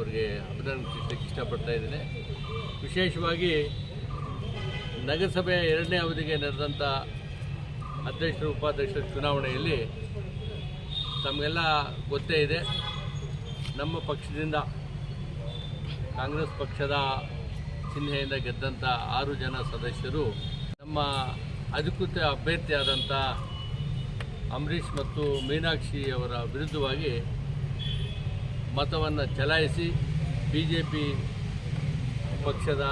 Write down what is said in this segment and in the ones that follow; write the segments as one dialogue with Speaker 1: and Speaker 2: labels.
Speaker 1: ಅವರಿಗೆ ಅಭಿನಂದಿಸಲಿಕ್ಕೆ ಇಷ್ಟಪಡ್ತಾ ಇದ್ದೇನೆ. ವಿಶೇಷವಾಗಿ ನಗರಸಭೆಯ ಎರಡನೇ ಅವಧಿಗೆ ನಡೆದಂಥ ಅಧ್ಯಕ್ಷರು, ಉಪಾಧ್ಯಕ್ಷರ ಚುನಾವಣೆಯಲ್ಲಿ ತಮಗೆಲ್ಲ ಗೊತ್ತೇ ಇದೆ. ನಮ್ಮ ಪಕ್ಷದಿಂದ ಕಾಂಗ್ರೆಸ್ ಪಕ್ಷದ ಚಿಹ್ನೆಯಿಂದ ಗೆದ್ದಂಥ ಆರು ಜನ ಸದಸ್ಯರು, ನಮ್ಮ ಅಧಿಕೃತ ಅಭ್ಯರ್ಥಿಯಾದಂಥ ಅಂಬರೀಷ್ ಮತ್ತು ಮೀನಾಕ್ಷಿ ಅವರ ವಿರುದ್ಧವಾಗಿ ಮತವನ್ನು ಚಲಾಯಿಸಿ ಬಿ ಜೆ ಪಿ ಪಕ್ಷದ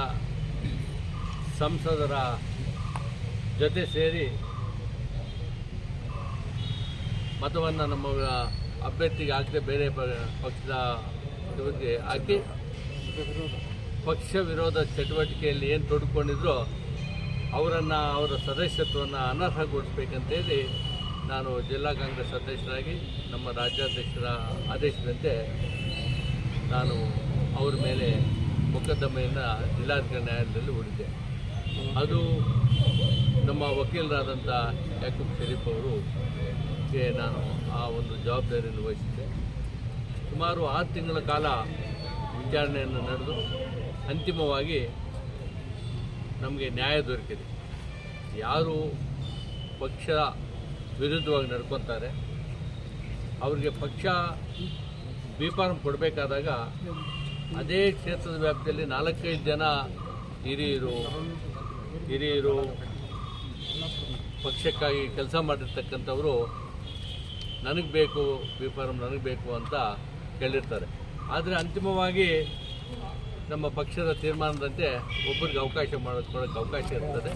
Speaker 1: ಸಂಸದರ ಜೊತೆ ಸೇರಿ ಮತವನ್ನು ನಮ್ಮ ಅಭ್ಯರ್ಥಿಗೆ ಹಾಕದೆ ಬೇರೆ ಪಕ್ಷದ ಅಭಿವೃದ್ಧಿ ಹಾಕಿ ಪಕ್ಷ ವಿರೋಧ ಚಟುವಟಿಕೆಯಲ್ಲಿ ಏನು ತೊಡ್ಕೊಂಡಿದ್ರು ಅವರನ್ನು, ಅವರ ಸದಸ್ಯತ್ವವನ್ನು ಅನರ್ಹಗೊಳಿಸ್ಬೇಕಂತೇಳಿ ನಾನು ಜಿಲ್ಲಾ ಕಾಂಗ್ರೆಸ್ ಅಧ್ಯಕ್ಷರಾಗಿ ನಮ್ಮ ರಾಜ್ಯಾಧ್ಯಕ್ಷರ ಆದೇಶದಂತೆ ನಾನು ಅವ್ರ ಮೇಲೆ ಮೊಕದ್ದಮೆಯನ್ನು ಜಿಲ್ಲಾಧಿಕಾರಿ ನ್ಯಾಯಾಲಯದಲ್ಲಿ ಹೂಡಿದ್ದೆ. ಅದು ನಮ್ಮ ವಕೀಲರಾದಂಥ ಯಾಕೂಬ್ ಶರೀಫ್ ಅವರುಗೆ ನಾನು ಆ ಒಂದು ಜವಾಬ್ದಾರಿಯನ್ನು ವಹಿಸಿದ್ದೆ. ಸುಮಾರು ಆರು ತಿಂಗಳ ಕಾಲ ವಿಚಾರಣೆಯನ್ನು ನಡೆದು ಅಂತಿಮವಾಗಿ ನಮಗೆ ನ್ಯಾಯ ದೊರಕಿದೆ. ಯಾರು ಪಕ್ಷ ವಿರುದ್ಧವಾಗಿ ನಡ್ಕೊತಾರೆ. ಅವರಿಗೆ ಪಕ್ಷ ಬಿ ಫಾರ್ಮ್ ಕೊಡಬೇಕಾದಾಗ ಅದೇ ಕ್ಷೇತ್ರದ ವ್ಯಾಪ್ತಿಯಲ್ಲಿ ನಾಲ್ಕೈದು ಜನ ಹಿರಿಯರು ಹಿರಿಯರು ಪಕ್ಷಕ್ಕಾಗಿ ಕೆಲಸ ಮಾಡಿರ್ತಕ್ಕಂಥವರು ನನಗೆ ಬೇಕು ಬಿ ಫಾರ್ಮ್ ನನಗೆ ಬೇಕು ಅಂತ ಕೇಳಿರ್ತಾರೆ. ಆದರೆ ಅಂತಿಮವಾಗಿ ನಮ್ಮ ಪಕ್ಷದ ತೀರ್ಮಾನದಂತೆ ಒಬ್ಬರಿಗೆ ಅವಕಾಶ ಮಾಡೋದಕ್ಕೆ ಅವಕಾಶ ಇರ್ತದೆ.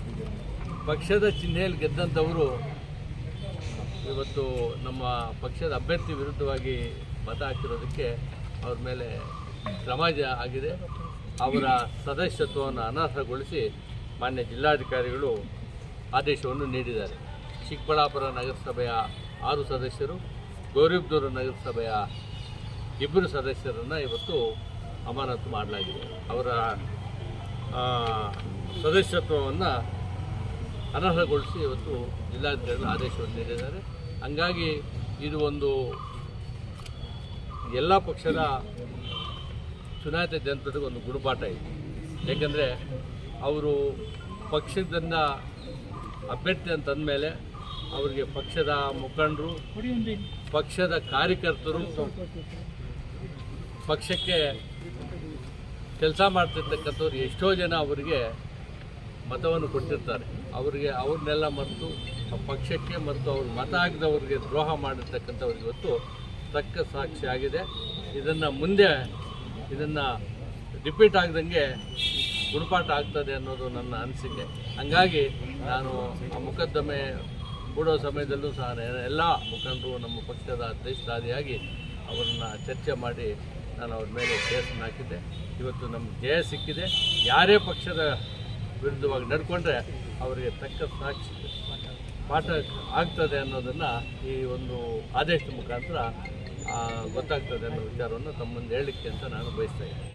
Speaker 1: ಪಕ್ಷದ ಚಿಹ್ನೆಯಲ್ಲಿ ಗೆದ್ದಂಥವರು ಇವತ್ತು ನಮ್ಮ ಪಕ್ಷದ ಅಭ್ಯರ್ಥಿ ವಿರುದ್ಧವಾಗಿ ಮತ ಹಾಕಿರೋದಕ್ಕೆ ಅವ್ರ ಮೇಲೆ ಕ್ರಮ ಆಗಿದೆ. ಅವರ ಸದಸ್ಯತ್ವವನ್ನು ಅನರ್ಹಗೊಳಿಸಿ ಮಾನ್ಯ ಜಿಲ್ಲಾಧಿಕಾರಿಗಳು ಆದೇಶವನ್ನು ನೀಡಿದ್ದಾರೆ. ಚಿಕ್ಕಬಳ್ಳಾಪುರ ನಗರಸಭೆಯ ಆರು ಸದಸ್ಯರು ಗೌರಿಬ್ದೂರು ನಗರಸಭೆಯ ಇಬ್ಬರು ಸದಸ್ಯರನ್ನು ಇವತ್ತು ಅಮಾನತು ಮಾಡಲಾಗಿದೆ. ಅವರ ಸದಸ್ಯತ್ವವನ್ನು ಅನರ್ಹಗೊಳಿಸಿ ಇವತ್ತು ಜಿಲ್ಲಾಧಿಕಾರಿಗಳು ಆದೇಶವನ್ನು ನೀಡಿದ್ದಾರೆ. ಹಂಗಾಗಿ ಇದು ಒಂದು ಎಲ್ಲ ಪಕ್ಷದ ಚುನಾಯಿತ ಜನತೆಗೆ ಒಂದು ಗುಣಪಾಠ ಇದೆ. ಏಕೆಂದರೆ ಅವರು ಪಕ್ಷದಿಂದ ಅಭ್ಯರ್ಥಿ ಅಂತಂದಮೇಲೆ ಅವರಿಗೆ ಪಕ್ಷದ ಮುಖಂಡರು, ಪಕ್ಷದ ಕಾರ್ಯಕರ್ತರು ಪಕ್ಷಕ್ಕೆ ಕೆಲಸ ಮಾಡ್ತಿರ್ತಕ್ಕಂಥವ್ರು ಎಷ್ಟೋ ಜನ ಅವರಿಗೆ ಮತವನ್ನು ಕೊಟ್ಟಿರ್ತಾರೆ. ಅವರಿಗೆ ಅವ್ರನ್ನೆಲ್ಲ ಮರೆತು ಪಕ್ಷಕ್ಕೆ ಮತ್ತು ಅವ್ರ ಮತ ಆಗದವ್ರಿಗೆ ದ್ರೋಹ ಮಾಡಿರ್ತಕ್ಕಂಥವ್ರಿಗೆ ಇವತ್ತು ತಕ್ಕ ಸಾಕ್ಷಿ ಆಗಿದೆ. ಇದನ್ನು ಮುಂದೆ, ಇದನ್ನು ರಿಪೀಟ್ ಆಗದಂಗೆ ಗುಣಪಾಠ ಆಗ್ತದೆ ಅನ್ನೋದು ನನ್ನ ಅನಿಸಿಕೆ. ಹಂಗಾಗಿ ನಾನು ಆ ಮೊಕದ್ದಮೆ ಕೂಡೋ ಸಮಯದಲ್ಲೂ ಸಹ ಎಲ್ಲ ಮುಖಂಡರು ನಮ್ಮ ಪಕ್ಷದ ಅಧ್ಯಕ್ಷರಾದಿಯಾಗಿ ಅವರನ್ನು ಚರ್ಚೆ ಮಾಡಿ ನಾನು ಅವ್ರ ಮೇಲೆ ಕೇಸನ್ನು ಹಾಕಿದ್ದೆ. ಇವತ್ತು ನಮ್ಮ ಜಯ ಸಿಕ್ಕಿದೆ. ಯಾರೇ ಪಕ್ಷದ ವಿರುದ್ಧವಾಗಿ ನಡ್ಕೊಂಡ್ರೆ ಅವರಿಗೆ ತಕ್ಕ ಸಾಕ್ಷಿ ಪಾಠ ಆಗ್ತದೆ ಅನ್ನೋದನ್ನು ಈ ಒಂದು ಆದೇಶದ ಮುಖಾಂತರ ಗೊತ್ತಾಗ್ತದೆ ಅನ್ನೋ ವಿಚಾರವನ್ನು ತಮ್ಮ ಮುಂದೆ ಹೇಳಲಿಕ್ಕೆ ಅಂತ ನಾನು ಬಯಸ್ತಾ ಇದ್ದೀನಿ.